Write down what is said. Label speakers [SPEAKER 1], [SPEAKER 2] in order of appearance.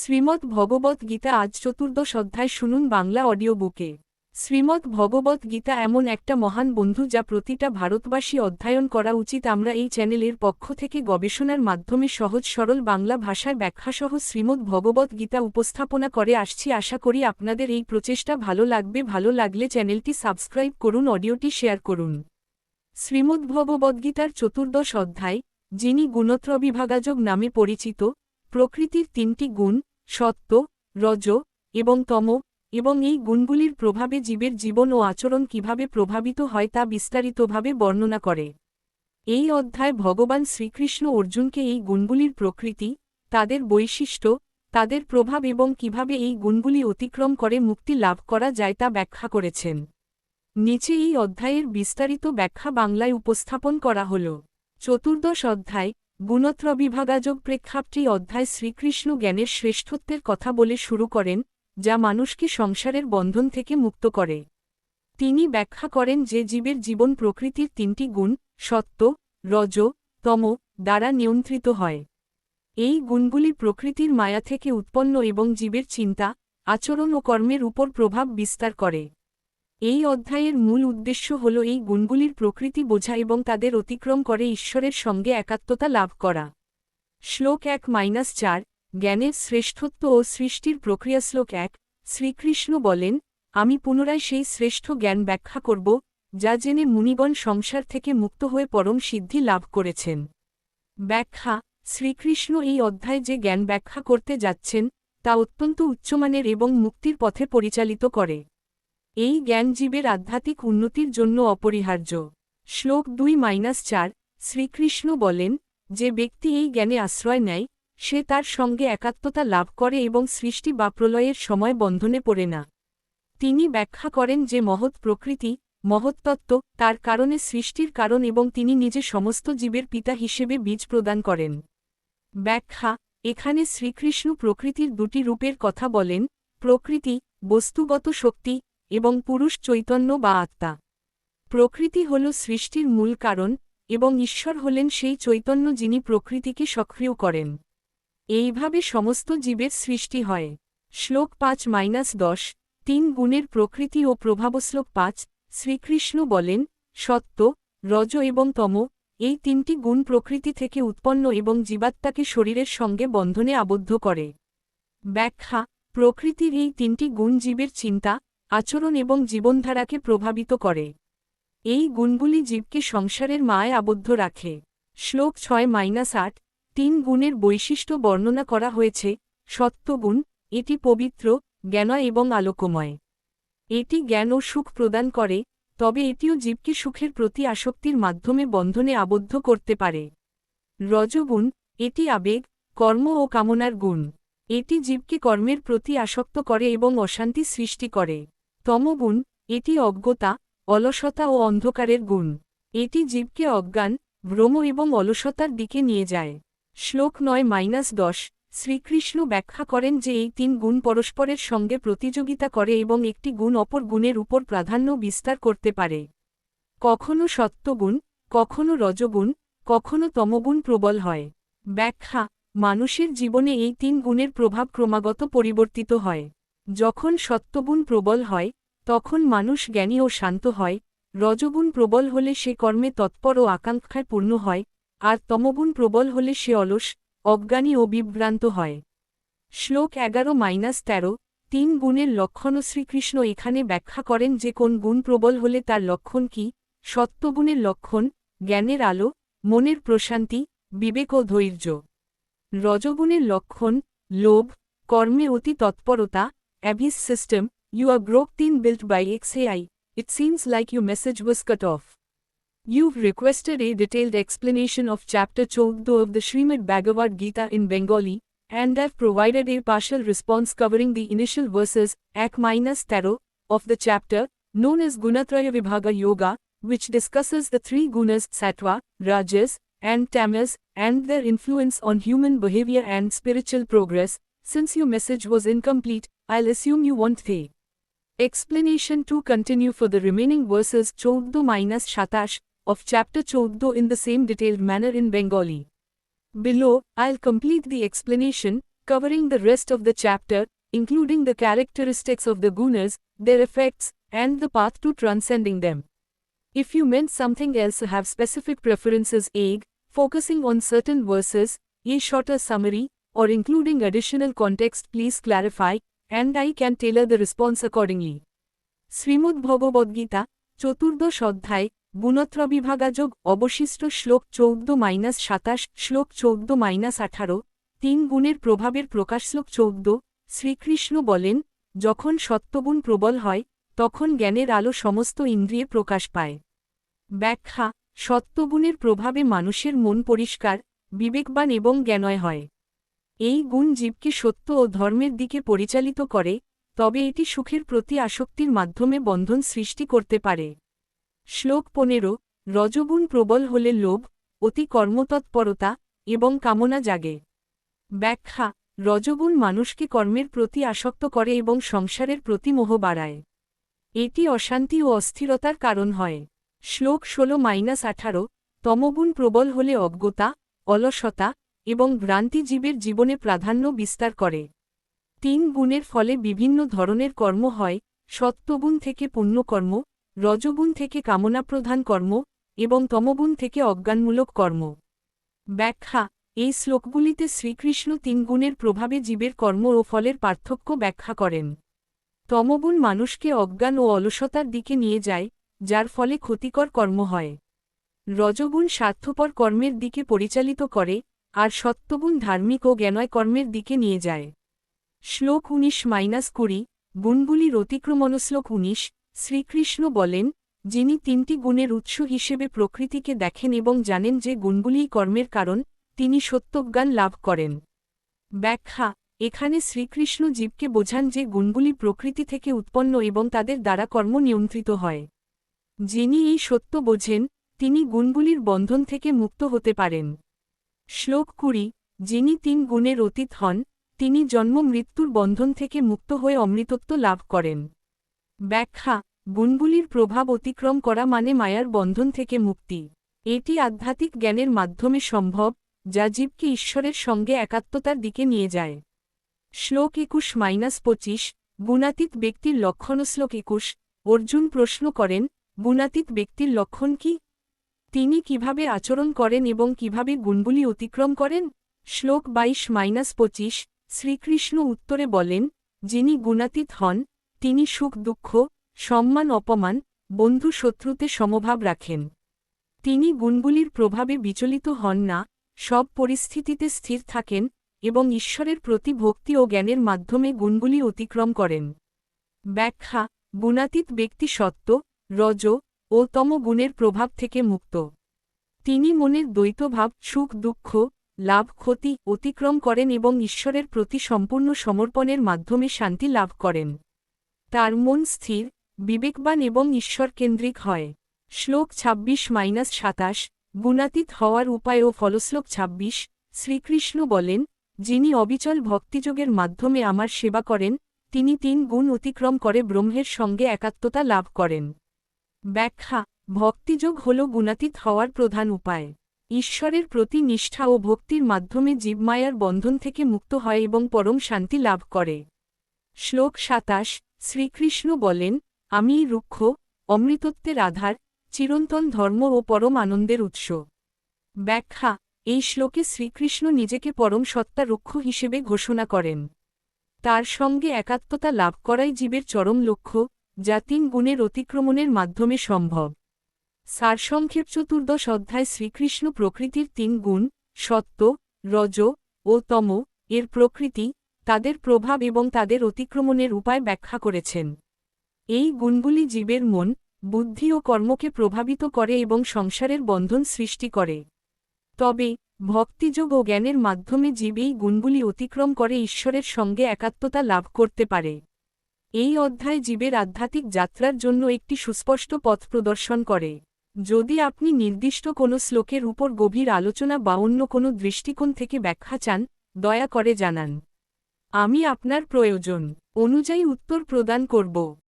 [SPEAKER 1] শ্রীমদ্ ভগবত গীতা আজ চতুর্দশ অধ্যায় শুনুন বাংলা অডিও বুকে শ্রীমদ্ ভগবত গীতা এমন একটা মহান বন্ধু যা প্রতিটা ভারতবাসী অধ্যয়ন করা উচিত। আমরা এই চ্যানেলের পক্ষ থেকে গবেষণার মাধ্যমে সহজ সরল বাংলা ভাষায় ব্যাখ্যাসহ শ্রীমদ্ ভগবত গীতা উপস্থাপনা করে আসছি। আশা করি আপনাদের এই প্রচেষ্টা ভালো লাগবে। ভালো লাগলে চ্যানেলটি সাবস্ক্রাইব করুন, অডিওটি শেয়ার করুন। শ্রীমদ্ ভগবদ্গীতার চতুর্দশ অধ্যায়, যিনি গুণত্রবিভাগাযোগ নামে পরিচিত, প্রকৃতির তিনটি গুণ সত্য, রজ, এবং তম, এবং এই গুণগুলির প্রভাবে জীবের জীবন ও আচরণ কীভাবে প্রভাবিত হয় তা বিস্তারিতভাবে বর্ণনা করে। এই অধ্যায় ভগবান শ্রীকৃষ্ণ অর্জুনকে এই গুণগুলির প্রকৃতি, তাদের বৈশিষ্ট্য, তাদের প্রভাব এবং কীভাবে এই গুণগুলি অতিক্রম করে মুক্তি লাভ করা যায় তা ব্যাখ্যা করেছেন। নিচে এই অধ্যায়ের বিস্তারিত ব্যাখ্যা বাংলায় উপস্থাপন করা হল। চতুর্দশ অধ্যায় গুণত্র বিভাগাযোগ প্রেক্ষাপটি অধ্যায় শ্রীকৃষ্ণ জ্ঞানের শ্রেষ্ঠত্বের কথা বলে শুরু করেন, যা মানুষকে সংসারের বন্ধন থেকে মুক্ত করে। তিনি ব্যাখ্যা করেন যে জীবের জীবন প্রকৃতির তিনটি গুণ সত্য রজ, তম, দ্বারা নিয়ন্ত্রিত হয়। এই গুণগুলি প্রকৃতির মায়া থেকে উৎপন্ন এবং জীবের চিন্তা, আচরণ ও কর্মের উপর প্রভাব বিস্তার করে। এই অধ্যায়ের মূল উদ্দেশ্য হল এই গুণগুলির প্রকৃতি বোঝা এবং তাদের অতিক্রম করে ঈশ্বরের সঙ্গে একাত্মতা লাভ করা। শ্লোক এক মাইনাস চার, জ্ঞানের শ্রেষ্ঠত্ব ও সৃষ্টির প্রক্রিয়া শ্লোক এক, শ্রীকৃষ্ণ বলেন, আমি পুনরায় সেই শ্রেষ্ঠ জ্ঞান ব্যাখ্যা করব, যা জেনে মুনিগণ সংসার থেকে মুক্ত হয়ে পরম সিদ্ধি লাভ করেছেন। ব্যাখ্যা, শ্রীকৃষ্ণ এই অধ্যায় যে জ্ঞান ব্যাখ্যা করতে যাচ্ছেন, তা অত্যন্ত উচ্চমানের এবং মুক্তির পথে পরিচালিত করে। এই জ্ঞান জীবের আধ্যাত্মিক উন্নতির জন্য অপরিহার্য। শ্লোক দুই মাইনাস চার, শ্রীকৃষ্ণ বলেন, যে ব্যক্তি এই জ্ঞানে আশ্রয় নেয়, সে তার সঙ্গে একাত্মতা লাভ করে এবং সৃষ্টি বা প্রলয়ের সময় বন্ধনে পড়ে না। তিনি ব্যাখ্যা করেন যে মহৎ প্রকৃতি মহত্তত্ত্ব তার কারণে সৃষ্টির কারণ এবং তিনি নিজে সমস্ত জীবের পিতা হিসেবে বীজ প্রদান করেন। ব্যাখ্যা, এখানে শ্রীকৃষ্ণ প্রকৃতির দুটি রূপের কথা বলেন, প্রকৃতি, বস্তুগত শক্তি এবং পুরুষ চৈতন্য বা আত্মা। প্রকৃতি হল সৃষ্টির মূল কারণ এবং ঈশ্বর হলেন সেই চৈতন্য যিনি প্রকৃতিকে সক্রিয় করেন। এইভাবে সমস্ত জীবের সৃষ্টি হয়। শ্লোক পাঁচ মাইনাস দশ, তিন গুণের প্রকৃতি ও প্রভাবশ্লোক পাঁচ, শ্রীকৃষ্ণ বলেন, সত্য, রজ এবং তম, এই তিনটি গুণ প্রকৃতি থেকে উৎপন্ন এবং জীবাত্মাকে শরীরের সঙ্গে বন্ধনে আবদ্ধ করে। ব্যাখ্যা, প্রকৃতির এই তিনটি গুণ জীবের চিন্তা আচরণ এবং জীবনধারাকে প্রভাবিত করে। এই গুণগুলি জীবকে সংসারের মায় আবদ্ধ রাখে। শ্লোক ছয় মাইনাস আট, তিন গুণের বৈশিষ্ট্য বর্ণনা করা হয়েছে, সত্যগুণ, এটি পবিত্র জ্ঞান এবং আলোকময়। এটি জ্ঞান ও সুখ প্রদান করে, তবে এটিও জীবকে সুখের প্রতি আসক্তির মাধ্যমে বন্ধনে আবদ্ধ করতে পারে। রজগুণ, এটি আবেগ, কর্ম ও কামনার গুণ। এটি জীবকে কর্মের প্রতি আসক্ত করে এবং অশান্তি সৃষ্টি করে। তমগুণ, এটি অজ্ঞতা, অলসতা ও অন্ধকারের গুণ। এটি জীবকে অজ্ঞান, ভ্রম এবং অলসতার দিকে নিয়ে যায়। শ্লোক নয় মাইনাস দশ, শ্রীকৃষ্ণ ব্যাখ্যা করেন যে এই তিন গুণ পরস্পরের সঙ্গে প্রতিযোগিতা করে এবং একটি গুণ অপর গুণের উপর প্রাধান্য বিস্তার করতে পারে। কখনো সত্যগুণ, কখনো রজগুণ, কখনো তমগুণ প্রবল হয়। ব্যাখ্যা, মানুষের জীবনে এই তিন গুণের প্রভাব ক্রমাগত পরিবর্তিত হয়। যখন সত্যগুণ প্রবল হয়, তখন মানুষ জ্ঞানী ও শান্ত হয়, রজগুণ প্রবল হলে সে কর্মে তৎপর ও আকাঙ্ক্ষায় পূর্ণ হয়, আর তমগুণ প্রবল হলে সে অলস, অজ্ঞানী ও বিভ্রান্ত হয়। শ্লোক এগারো মাইনাস তেরো, তিন গুণের লক্ষণ শ্রীকৃষ্ণ এখানে ব্যাখ্যা করেন যে কোন গুণ প্রবল হলে তার লক্ষণ কি? সত্যগুণের লক্ষণ, জ্ঞানের আলো, মনের প্রশান্তি, বিবেক ও ধৈর্য। রজগুণের লক্ষণ, লোভ, কর্মে অতি তৎপরতা Abby's system, you are broke teen built by XAI. It seems like your message was cut off. You've requested a detailed explanation of chapter 14 of the Srimad Bhagavad Gita in Bengali, and I've provided a partial response covering the initial verses, Ak minus Taro, of the chapter, known as Gunatraya Vibhaga Yoga, which discusses the three gunas sattva, rajas, and tamas, and their influence on human behavior and spiritual progress. Since your message was incomplete, I'll assume you want the explanation to continue for the remaining verses 14 minus Shatash of chapter 14 in the same detailed manner in Bengali. Below, I'll complete the explanation, covering the rest of the chapter, including the characteristics of the gunas, their effects, and the path to transcending them. If you meant something else, have specific preferences, egg, focusing on certain verses, a shorter summary, or including additional context, please clarify, and I can tailor the response accordingly. Shrimad Bhagavad Gita চতুর্দশ অধ্যায় গুণত্রবিভাগাযোগ অবশিষ্ট শ্লোক চৌদ্দ minus সাতাশ, শ্লোক চৌদ্দ minus আঠারো, তিন গুণের প্রভাবের প্রকাশ শ্লোক চৌদ্দ, শ্রীকৃষ্ণ বলেন, যখন সত্যগুণ প্রবল হয়, তখন জ্ঞানের আলো সমস্ত ইন্দ্রিয়ে প্রকাশ পায় ব্যাখ্যা, সত্যগুণের প্রভাবে মানুষের মন পরিষ্কার, বিবেকবান এবং জ্ঞানয় হয় এই গুণ জীবকে সত্য ও ধর্মের দিকে পরিচালিত করে, তবে এটি সুখের প্রতি আসক্তির মাধ্যমে বন্ধন সৃষ্টি করতে পারে। শ্লোক পনেরো, রজগুণ প্রবল হলে লোভ, অতি কর্মতৎপরতা এবং কামনা জাগে। ব্যাখ্যা, রজগুণ মানুষকে কর্মের প্রতি আসক্ত করে এবং সংসারের প্রতি মোহ বাড়ায়। এটি অশান্তি ও অস্থিরতার কারণ হয়। শ্লোক ষোলো মাইনাস আঠারো, তমগুণ প্রবল হলে অজ্ঞতা, অলসতা এবং ভ্রান্তি জীবের জীবনে প্রাধান্য বিস্তার করে। তিন গুণের ফলে বিভিন্ন ধরনের কর্ম হয়, সত্যগুণ থেকে পুণ্যকর্ম, রজগুণ থেকে কামনাপ্রধান কর্ম এবং তমগুণ থেকে অজ্ঞানমূলক কর্ম। ব্যাখ্যা, এই শ্লোকগুলিতে শ্রীকৃষ্ণ তিন গুণের প্রভাবে জীবের কর্ম ও ফলের পার্থক্য ব্যাখ্যা করেন। তমগুণ মানুষকে অজ্ঞান ও অলসতার দিকে নিয়ে যায়, যার ফলে ক্ষতিকর কর্ম হয়। রজগুণ স্বার্থপর কর্মের দিকে পরিচালিত করে আর সত্যগুণ ধার্মিক ও জ্ঞানয় কর্মের দিকে নিয়ে যায়। শ্লোক উনিশ মাইনাস কুড়ি, গুণগুলির অতিক্রমণ শ্লোক উনিশ, শ্রীকৃষ্ণ বলেন, যিনি তিনটি গুণের উৎস হিসেবে প্রকৃতিকে দেখেন এবং জানেন যে গুণগুলিই কর্মের কারণ, তিনি সত্যজ্ঞান লাভ করেন। ব্যাখ্যা, এখানে শ্রীকৃষ্ণ জীবকে বোঝান যে গুণগুলি প্রকৃতি থেকে উৎপন্ন এবং তাদের দ্বারা কর্ম নিয়ন্ত্রিত হয়। যিনি এই সত্য বোঝেন, তিনি গুণগুলির বন্ধন থেকে মুক্ত হতে পারেন। শ্লোক কুড়ি, যিনি তিন গুণের অতীত হন, তিনি জন্ম মৃত্যুর বন্ধন থেকে মুক্ত হয়ে অমৃতত্ব লাভ করেন। ব্যাখ্যা, গুণগুলির প্রভাব অতিক্রম করা মানে মায়ার বন্ধন থেকে মুক্তি। এটি আধ্যাত্মিক জ্ঞানের মাধ্যমে সম্ভব, যা জীবকে ঈশ্বরের সঙ্গে একাত্মতার দিকে নিয়ে যায়। শ্লোক একুশ মাইনাস পঁচিশ, গুণাতীত ব্যক্তির লক্ষণ শ্লোক একুশ, অর্জুন প্রশ্ন করেন, গুণাতীত ব্যক্তির লক্ষণ কি? তিনি কীভাবে আচরণ করেন এবং কীভাবে গুণগুলি অতিক্রম করেন? শ্লোক বাইশ মাইনাস পঁচিশ, শ্রীকৃষ্ণ উত্তরে বলেন, যিনি গুণাতীত হন, তিনি সুখ, দুঃখ, সম্মান, অপমান, বন্ধু, শত্রুতে সমভাব রাখেন। তিনি গুণগুলির প্রভাবে বিচলিত হন না, সব পরিস্থিতিতে স্থির থাকেন এবং ঈশ্বরের প্রতি ভক্তি ও জ্ঞানের মাধ্যমে গুণগুলি অতিক্রম করেন। ব্যাখ্যা, গুণাতীত ব্যক্তি সত্য রজ ও তম গুণের প্রভাব থেকে মুক্ত। তিনি মনের দ্বৈতভাব, সুখ, দুঃখ, লাভ, ক্ষতি অতিক্রম করেন এবং ঈশ্বরের প্রতি সম্পূর্ণ সমর্পণের মাধ্যমে শান্তি লাভ করেন। তার মন স্থির, বিবেকবান এবং ঈশ্বরকেন্দ্রিক হয়। শ্লোক ২৬ মাইনাস সাতাশ, গুণাতীত হওয়ার উপায় ও ফলশ্লোক ২৬ শ্রীকৃষ্ণ বলেন, যিনি অবিচল ভক্তিযোগের মাধ্যমে আমার সেবা করেন, তিনি তিন গুণ অতিক্রম করে ব্রহ্মের সঙ্গে একাত্মতা লাভ করেন। ব্যাখ্যা, ভক্তিযোগ হল গুণাতীত হওয়ার প্রধান উপায়। ঈশ্বরের প্রতি নিষ্ঠা ও ভক্তির মাধ্যমে জীবমায়ার বন্ধন থেকে মুক্ত হয় এবং পরম শান্তি লাভ করে। শ্লোক সাতাশ, শ্রীকৃষ্ণ বলেন, আমি রুক্ষ, অমৃতত্বের আধার, চিরন্তন ধর্ম ও পরম আনন্দের উৎস। ব্যাখ্যা, এই শ্লোকে শ্রীকৃষ্ণ নিজেকে পরম সত্তা রুক্ষ হিসেবে ঘোষণা করেন। তার সঙ্গে একাত্মতা লাভ করাই জীবের চরম লক্ষ্য যা তিন গুণের অতিক্রমণের মাধ্যমে সম্ভব। সারসংক্ষেপ চতুর্দশ অধ্যায় শ্রীকৃষ্ণ প্রকৃতির তিন গুণ সত্য রজ ও তম এর প্রকৃতি, তাদের প্রভাব এবং তাদের অতিক্রমণের উপায় ব্যাখ্যা করেছেন। এই গুণগুলি জীবের মন, বুদ্ধি ও কর্মকে প্রভাবিত করে এবং সংসারের বন্ধন সৃষ্টি করে। তবে, ভক্তিযোগ ও জ্ঞানের মাধ্যমে জীব এই গুণগুলি অতিক্রম করে ঈশ্বরের সঙ্গে একাত্মতা লাভ করতে পারে। এই অধ্যায় জীবের আধ্যাত্মিক যাত্রার জন্য একটি সুস্পষ্ট পথ প্রদর্শন করে। যদি আপনি নির্দিষ্ট কোনো শ্লোকের উপর গভীর আলোচনা বা অন্য কোনো দৃষ্টিকোণ থেকে ব্যাখ্যা চান, দয়া করে জানান। আমি আপনার প্রয়োজন অনুযায়ী উত্তর প্রদান করব।